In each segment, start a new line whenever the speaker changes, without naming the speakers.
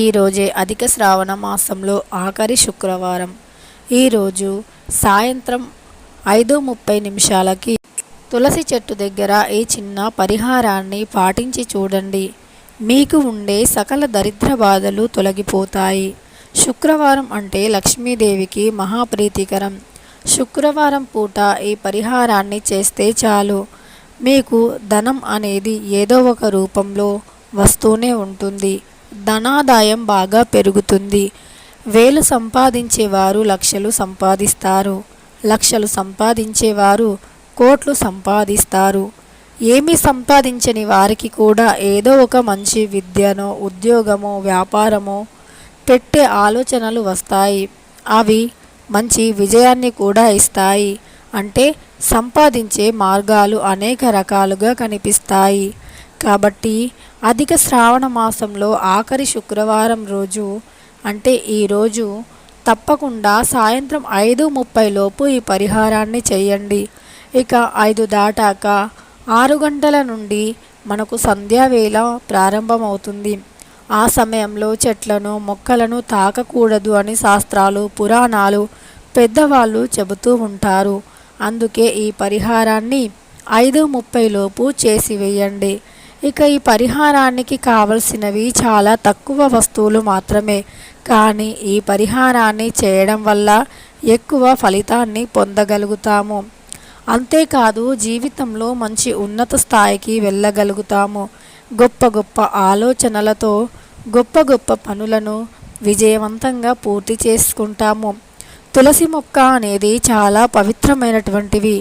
ఈరోజే అధిక శ్రావణ మాసంలో ఆఖరి శుక్రవారం. ఈరోజు సాయంత్రం ఐదు ముప్పై నిమిషాలకి తులసి చెట్టు దగ్గర ఈ చిన్న పరిహారాన్ని పాటించి చూడండి. మీకు ఉండే సకల దరిద్ర బాధలు తొలగిపోతాయి. శుక్రవారం అంటే లక్ష్మీదేవికి మహాప్రీతికరం. శుక్రవారం పూట ఈ పరిహారాన్ని చేస్తే చాలు. మీకు ధనం అనేది ఏదో ఒక రూపంలో వస్తూనే ఉంటుంది. ధనాదాయం బాగా పెరుగుతుంది. వేలు సంపాదించేవారు లక్షలు సంపాదిస్తారు. లక్షలు సంపాదించేవారు కోట్లు సంపాదిస్తారు. ఏమీ సంపాదించని వారికి కూడా ఏదో ఒక మంచి విద్యనో ఉద్యోగమో వ్యాపారమో పెట్టే ఆలోచనలు వస్తాయి. అవి మంచి విజయాన్ని కూడా ఇస్తాయి. అంటే సంపాదించే మార్గాలు అనేక రకాలుగా కనిపిస్తాయి. కాబట్టి అధిక శ్రావణ మాసంలో ఆఖరి శుక్రవారం రోజు అంటే ఈరోజు తప్పకుండా సాయంత్రం ఐదు ముప్పై లోపు ఈ పరిహారాన్ని చేయండి. ఇక ఐదు దాటాక ఆరు గంటల నుండి మనకు సంధ్యావేళ ప్రారంభమవుతుంది. ఆ సమయంలో చెట్లను మొక్కలను తాకకూడదు అని శాస్త్రాలు పురాణాలు పెద్దవాళ్ళు చెబుతూ ఉంటారు. అందుకే ఈ పరిహారాన్ని ఐదు ముప్పై లోపు చేసివేయండి. ఇక ఈ పరిహారానికి కావలసినవి చాలా తక్కువ వస్తువులు మాత్రమే. కానీ ఈ పరిహారాన్ని చేయడం వల్ల ఎక్కువ ఫలితాన్ని పొందగలుగుతాము. అంతేకాదు జీవితంలో మంచి ఉన్నత స్థాయికి వెళ్ళగలుగుతాము. గొప్ప గొప్ప ఆలోచనలతో గొప్ప గొప్ప పనులను విజయవంతంగా పూర్తి చేసుకుంటాము. తులసి మొక్క అనేది చాలా పవిత్రమైనటువంటివి.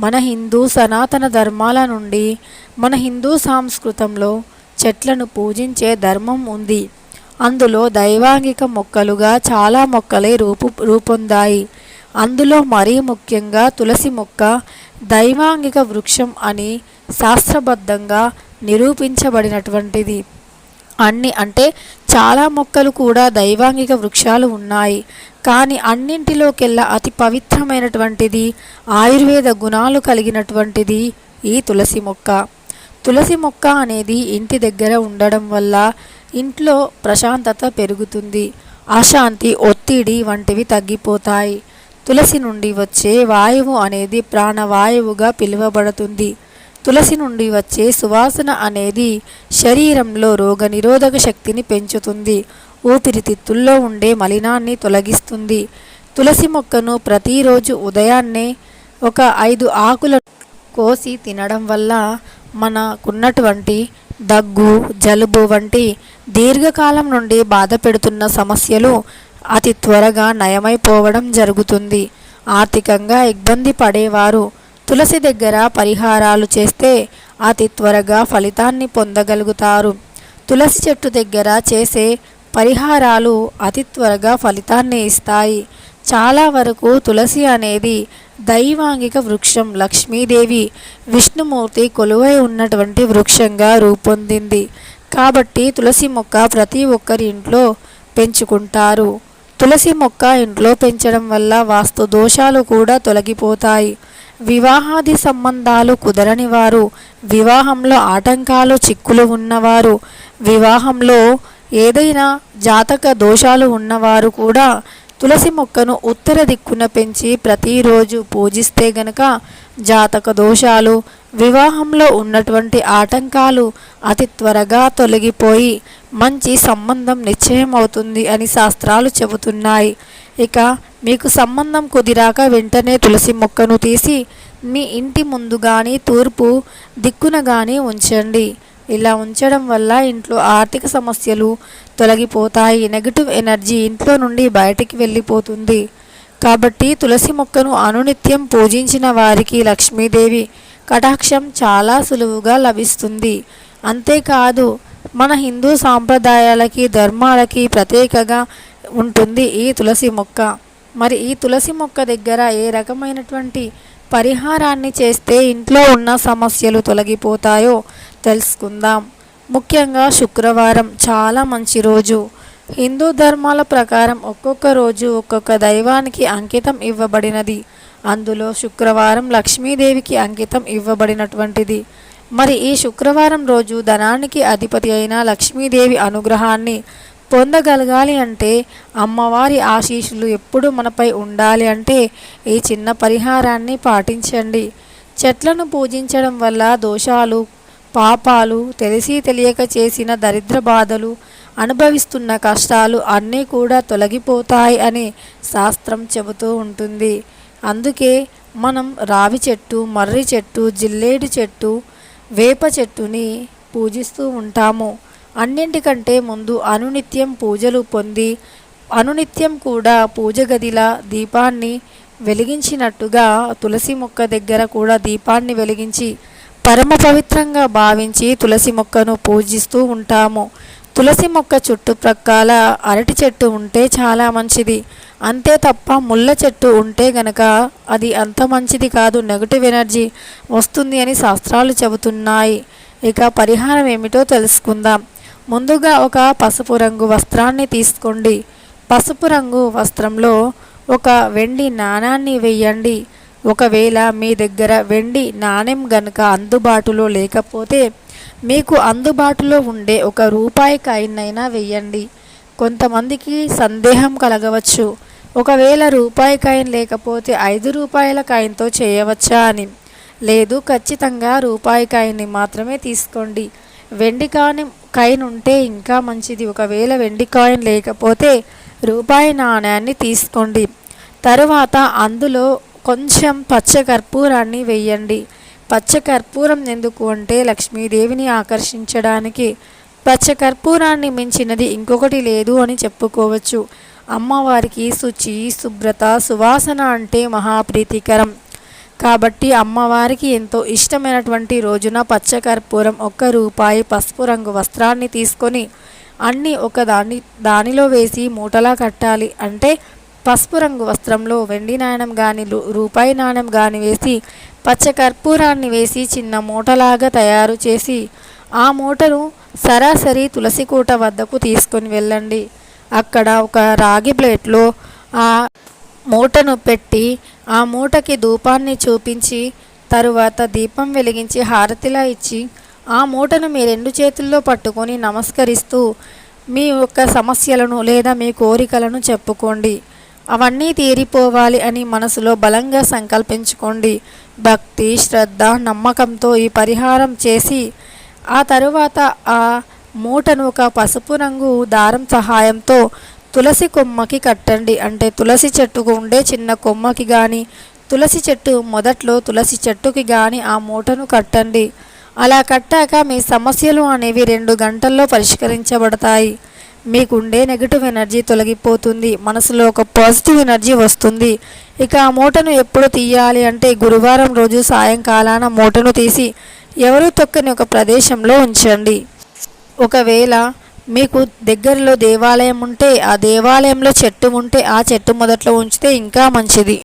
మన హిందూ సనాతన ధర్మాల నుండి మన హిందూ సాంస్కృతంలో చెట్లను పూజించే ధర్మం ఉంది. అందులో దైవాంగిక మొక్కలుగా చాలా మొక్కలే రూపు రూపొందాయి. అందులో మరీ ముఖ్యంగా తులసి మొక్క దైవాంగిక వృక్షం అని శాస్త్రబద్ధంగా నిరూపించబడినటువంటిది. అన్ని అంటే చాలా మొక్కలు కూడా దైవాంగిక వృక్షాలు ఉన్నాయి. కానీ అన్నింటిలోకెల్లా అతి పవిత్రమైనటువంటిది ఆయుర్వేద గుణాలు కలిగినటువంటిది ఈ తులసి మొక్క. తులసి మొక్క అనేది ఇంటి దగ్గర ఉండడం వల్ల ఇంట్లో ప్రశాంతత పెరుగుతుంది. అశాంతి ఒత్తిడి వంటివి తగ్గిపోతాయి. తులసి నుండి వచ్చే వాయువు అనేది ప్రాణవాయువుగా పిలువబడుతుంది. తులసి నుండి వచ్చే సువాసన అనేది శరీరంలో రోగనిరోధక శక్తిని పెంచుతుంది. ఊపిరితిత్తుల్లో ఉండే మలినాన్ని తొలగిస్తుంది. తులసి మొక్కను ప్రతిరోజు ఉదయాన్నే ఒక ఐదు ఆకుల కోసి తినడం వల్ల మనకున్నటువంటి దగ్గు జలుబు వంటి దీర్ఘకాలం నుండి బాధ పెడుతున్న సమస్యలు అతి త్వరగా నయమైపోవడం జరుగుతుంది. ఆర్థికంగా ఇబ్బంది పడేవారు తులసి దగ్గర పరిహారాలు చేస్తే అతి త్వరగా ఫలితాన్ని పొందగలుగుతారు. తులసి చెట్టు దగ్గర చేసే పరిహారాలు అతి త్వరగా ఫలితాన్ని ఇస్తాయి. చాలా వరకు తులసి అనేది దైవాంగిక వృక్షం. లక్ష్మీదేవి విష్ణుమూర్తి కొలువై ఉన్నటువంటి వృక్షంగా రూపొందింది. కాబట్టి తులసి మొక్క ప్రతి ఒక్కరి ఇంట్లో పెంచుకుంటారు. తులసి మొక్క ఇంట్లో పెంచడం వల్ల వాస్తు దోషాలు కూడా తొలగిపోతాయి. వివాహాది సంబంధాలు కుదరని వారు వివాహంలో ఆటంకాలు చిక్కులు ఉన్నవారు వివాహంలో ఏదైనా జాతక దోషాలు ఉన్నవారు కూడా తులసి మొక్కను ఉత్తర దిక్కున పెంచి ప్రతిరోజు పూజిస్తే గనక జాతక దోషాలు వివాహంలో ఉన్నటువంటి ఆటంకాలు అతి త్వరగా తొలగిపోయి మంచి సంబంధం నిశ్చయం అవుతుంది అని శాస్త్రాలు చెబుతున్నాయి. ఇక మీకు సంబంధం కుదిరాక వెంటనే తులసి మొక్కను తీసి మీ ఇంటి ముందు కానీ తూర్పు దిక్కున కానీ ఉంచండి. ఇలా ఉంచడం వల్ల ఇంట్లో ఆర్థిక సమస్యలు తొలగిపోతాయి. నెగిటివ్ ఎనర్జీ ఇంట్లో నుండి బయటికి వెళ్ళిపోతుంది. కాబట్టి తులసి మొక్కను అనునిత్యం పూజించిన వారికి లక్ష్మీదేవి కటాక్షం చాలా సులువుగా లభిస్తుంది. అంతేకాదు మన హిందూ సాంప్రదాయాలకి ధర్మాలకి ప్రత్యేకగా ఉంటుంది ఈ తులసి మొక్క. మరి ఈ తులసి మొక్క దగ్గర ఏ రకమైనటువంటి పరిహారాన్ని చేస్తే ఇంట్లో ఉన్న సమస్యలు తొలగిపోతాయో తెలుసుకుందాం. ముఖ్యంగా శుక్రవారం చాలా మంచి రోజు. హిందూ ధర్మాల ప్రకారం ఒక్కొక్క రోజు ఒక్కొక్క దైవానికి అంకితం ఇవ్వబడినది. అందులో శుక్రవారం లక్ష్మీదేవికి అంకితం ఇవ్వబడినటువంటిది. మరి ఈ శుక్రవారం రోజు ధనానికి అధిపతి అయిన లక్ష్మీదేవి అనుగ్రహాన్ని పొందగలగాలి అంటే అమ్మవారి ఆశీస్సులు ఎప్పుడు మనపై ఉండాలి అంటే ఈ చిన్న పరిహారాన్ని పాటించండి. చెట్లను పూజించడం వల్ల దోషాలు పాపాలు తెలిసి తెలియక చేసిన దరిద్ర బాధలు అనుభవిస్తున్న కష్టాలు అన్నీ కూడా తొలగిపోతాయి అని శాస్త్రం చెబుతూ ఉంటుంది. అందుకే మనం రావి చెట్టు మర్రి చెట్టు జిల్లేడు చెట్టు వేప చెట్టుని పూజిస్తూ ఉంటాము. అన్నింటికంటే ముందు అనునిత్యం పూజలు పొంది అనునిత్యం కూడా పూజ గదిల దీపాన్ని వెలిగించినట్టుగా తులసి మొక్క దగ్గర కూడా దీపాన్ని వెలిగించి పరమ పవిత్రంగా భావించి తులసి మొక్కను పూజిస్తూ ఉంటాము. తులసి మొక్క చుట్టుప్రక్కల అరటి చెట్టు ఉంటే చాలా మంచిది. అంతే తప్ప ముళ్ళ చెట్టు ఉంటే గనక అది అంత మంచిది కాదు నెగటివ్ ఎనర్జీ వస్తుంది అని శాస్త్రాలు చెబుతున్నాయి. ఇక పరిహారం ఏమిటో తెలుసుకుందాం. ముందుగా ఒక పసుపు రంగు వస్త్రాన్ని తీసుకోండి. పసుపు రంగు వస్త్రంలో ఒక వెండి నాణాన్ని వేయండి. ఒకవేళ మీ దగ్గర వెండి నాణెం గనుక అందుబాటులో లేకపోతే మీకు అందుబాటులో ఉండే ఒక రూపాయి కాయినైనా వేయండి. కొంతమందికి సందేహం కలగవచ్చు. ఒకవేళ రూపాయి కాయిన్ లేకపోతే ఐదు రూపాయల కాయిన్తో చేయవచ్చా అని. లేదు ఖచ్చితంగా రూపాయి కాయిన్ని మాత్రమే తీసుకోండి. వెండి కాని కాయిన్ ఉంటే ఇంకా మంచిది. ఒకవేళ వెండి కాయిన్ లేకపోతే రూపాయి నాణ్యాన్ని తీసుకోండి. తరువాత అందులో కొంచెం పచ్చ కర్పూరాన్ని వేయండి. పచ్చ కర్పూరం ఎందుకు అంటే లక్ష్మీదేవిని ఆకర్షించడానికి. పచ్చ కర్పూరాన్ని మించినది ఇంకొకటి లేదు అని చెప్పుకోవచ్చు. అమ్మవారికి శుచి శుభ్రత సువాసన అంటే మహాప్రీతికరం. కాబట్టి అమ్మవారికి ఎంతో ఇష్టమైనటువంటి రోజున పచ్చకర్పూరం ఒక్క రూపాయి పసుపు రంగు వస్త్రాన్ని తీసుకొని అన్నీ ఒక దాని దానిలో వేసి మూటలా కట్టాలి. అంటే పసుపు రంగు వస్త్రంలో వెండి నాణం కానీ రూపాయి నాణెం కానీ వేసి పచ్చకర్పూరాన్ని వేసి చిన్న మూటలాగా తయారు చేసి ఆ మూటను సరాసరి తులసి కూట వద్దకు తీసుకొని వెళ్ళండి. అక్కడ ఒక రాగి ప్లేట్లో ఆ మూటను పెట్టి ఆ మూటకి ధూపాన్ని చూపించి తరువాత దీపం వెలిగించి హారతిలా ఇచ్చి ఆ మూటను మీ రెండు చేతుల్లో పట్టుకొని నమస్కరిస్తూ మీ యొక్క సమస్యలను లేదా మీ కోరికలను చెప్పుకోండి. అవన్నీ తీరిపోవాలి అని మనసులో బలంగా సంకల్పించుకోండి. భక్తి శ్రద్ధ నమ్మకంతో ఈ పరిహారం చేసి ఆ తరువాత ఆ మూటను ఒక పసుపు రంగు దారం సహాయంతో తులసి కొమ్మకి కట్టండి. అంటే తులసి చెట్టుకు ఉండే చిన్న కొమ్మకి కానీ తులసి చెట్టు మొదట్లో తులసి చెట్టుకి కానీ ఆ మూటను కట్టండి. అలా కట్టాక మీ సమస్యలు అనేవి రెండు గంటల్లో పరిష్కరించబడతాయి. మీకుండే నెగిటివ్ ఎనర్జీ తొలగిపోతుంది. మనసులో ఒక పాజిటివ్ ఎనర్జీ వస్తుంది. ఇక ఆ మూటను ఎప్పుడు తీయాలి అంటే గురువారం రోజు సాయంకాలాన మూటను తీసి ఎవరు తొక్కని ఒక ప్రదేశంలో ఉంచండి. ఒకవేళ మీకు దగ్గరలో దేవాలయం ఉంటే ఆ దేవాలయంలో చెట్టు ఉంటే ఆ చెట్టు మొదట్లో ఉంచితే ఇంకా మంచిది.